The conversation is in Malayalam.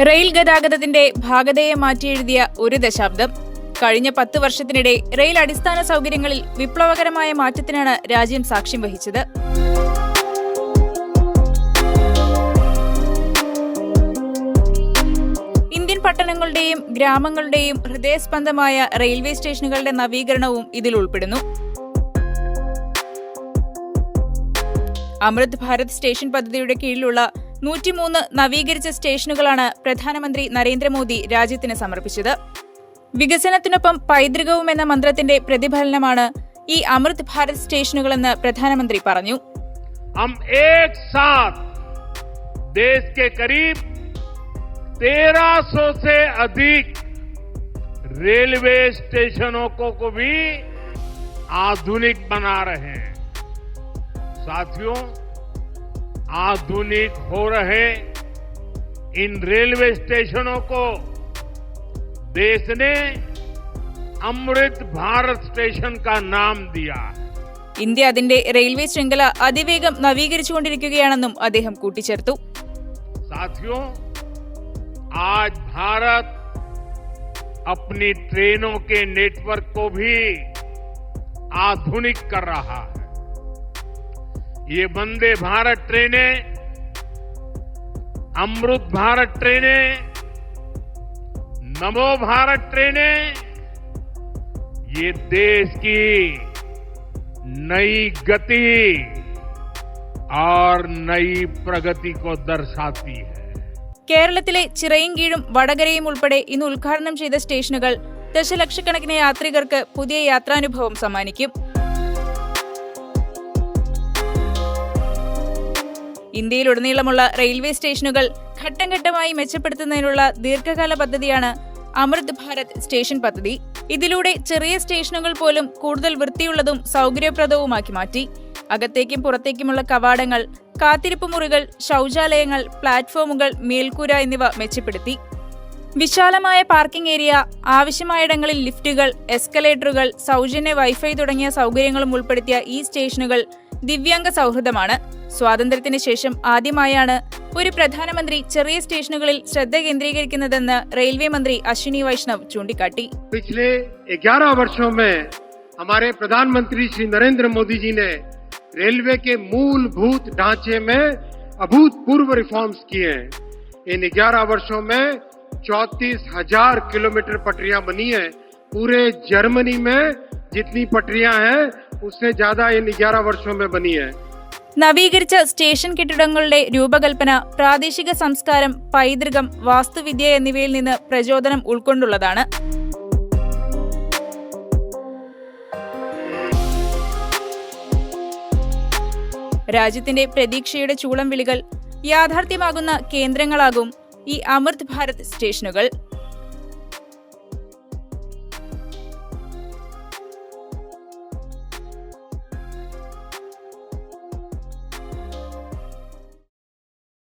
റെയിൽ ഗതാഗതത്തിന്റെ ഭാഗതയെ മാറ്റിയെഴുതിയ ഒരു ദശാബ്ദം. കഴിഞ്ഞ പത്ത് വർഷത്തിനിടെ റെയിൽ അടിസ്ഥാന സൗകര്യങ്ങളിൽ വിപ്ലവകരമായ മാറ്റത്തിനാണ് രാജ്യം സാക്ഷ്യം വഹിച്ചത്. ഇന്ത്യൻ പട്ടണങ്ങളുടെയും ഗ്രാമങ്ങളുടെയും ഹൃദയസ്പന്ദമായ റെയിൽവേ സ്റ്റേഷനുകളുടെ നവീകരണവും ഇതിൽ ഉൾപ്പെടുന്നു. അമൃത് ഭാരത് സ്റ്റേഷൻ പദ്ധതിയുടെ കീഴിലുള്ള നൂറ്റിമൂന്ന് നവീകരിച്ച സ്റ്റേഷനുകളാണ് പ്രധാനമന്ത്രി നരേന്ദ്രമോദി രാജ്യത്തിന് സമർപ്പിച്ചത് വികസനത്തിനൊപ്പം പൈതൃകവും എന്ന മന്ത്രത്തിന്റെ പ്രതിഫലനമാണ് ഈ അമൃത് ഭാരത് സ്റ്റേഷനുകളെന്ന് പ്രധാനമന്ത്രി പറഞ്ഞു हम एक साथ देश के करीब 1300 से अधिक रेलवे स्टेशनों को, को भी आधुनिक बना रहे हैं साथियों आधुनिक हो रहे इन रेलवे स्टेशनों को देश ने अमृत भारत स्टेशन का नाम दिया है ഇന്ത്യ അതിന്റെ റെയിൽവേ ശൃംഖല അതിവേഗം നവീകരിച്ചുകൊണ്ടിരിക്കുകയാണെന്നും അദ്ദേഹം കൂട്ടിച്ചേർത്തു साथियों आज भारत अपनी ट्रेनों के नेटवर्क को भी आधुनिक कर रहा है ये वंदे भारत ट्रेनें अमृत भारत ट्रेनें नमो भारत ट्रेनें ये देश की नई गति और नई प्रगति को दर्शाती है കേരളത്തിലെ ചിറയിൻകീഴും വടകരയും ഉൾപ്പെടെ ഇന്ന് ഉദ്ഘാടനം ചെയ്ത സ്റ്റേഷനുകൾ ദശലക്ഷക്കണക്കിന് യാത്രികർക്ക് പുതിയ യാത്രാനുഭവം സമ്മാനിക്കും ഇന്ത്യയിലുടനീളമുള്ള റെയിൽവേ സ്റ്റേഷനുകൾ ഘട്ടം ഘട്ടമായി മെച്ചപ്പെടുത്തുന്നതിനുള്ള ദീർഘകാല പദ്ധതിയാണ് അമൃത് ഭാരത് സ്റ്റേഷൻ പദ്ധതി. ഇതിലൂടെ ചെറിയ സ്റ്റേഷനുകൾ പോലും കൂടുതൽ വൃത്തിയുള്ളതും സൗകര്യപ്രദവുമാക്കി മാറ്റി. അകത്തേക്കും പുറത്തേക്കുമുള്ള കവാടങ്ങൾ കാത്തിരിപ്പ് മുറികൾ ശൗചാലയങ്ങൾ പ്ലാറ്റ്ഫോമുകൾ മേൽക്കൂര എന്നിവ മെച്ചപ്പെടുത്തി. വിശാലമായ പാർക്കിംഗ് ഏരിയ ആവശ്യമായിടങ്ങളിൽ ലിഫ്റ്റുകൾ എസ്കലേറ്ററുകൾ സൗജന്യ വൈഫൈ തുടങ്ങിയ സൗകര്യങ്ങളും ഉൾപ്പെടുത്തിയ ഈ സ്റ്റേഷനുകൾ ദിവ്യാംഗ സൗഹൃദമാണ് സ്വാതന്ത്ര്യത്തിന് ശേഷം ആദ്യമായാണ് ഒരു പ്രധാനമന്ത്രി ചെറിയ സ്റ്റേഷനുകളിൽ ശ്രദ്ധ കേന്ദ്രീകരിക്കുന്നതെന്ന് റെയിൽവേ മന്ത്രി അശ്വിനി വൈഷ്ണവ് ചൂണ്ടിക്കാട്ടി पिछले 11 वर्षों में हमारे प्रधानमंत्री श्री नरेंद्र मोदी जी ने रेलवे के मूलभूत ढांचे में अभूतपूर्व रिफॉर्म्स किए हैं इन 11 वर्षों में चौतीस हजार किलोमीटर पटरियां बनी हैं पूरे जर्मनी में जितनी पटरियां हैं उससे ज्यादा इन 11 वर्षों में बनी है നവീകരിച്ച സ്റ്റേഷൻ കെട്ടിടങ്ങളുടെ രൂപകൽപ്പന പ്രാദേശിക സംസ്കാരം പൈതൃകം വാസ്തുവിദ്യ എന്നിവയിൽ നിന്ന് പ്രചോദനം ഉൾക്കൊണ്ടുള്ളതാണ് രാജ്യത്തിന്റെ പ്രതീക്ഷയുടെ ചൂളം വിളികൾ യാഥാർത്ഥ്യമാകുന്ന കേന്ദ്രങ്ങളാകും ഈ അമൃത് ഭാരത് സ്റ്റേഷനുകൾ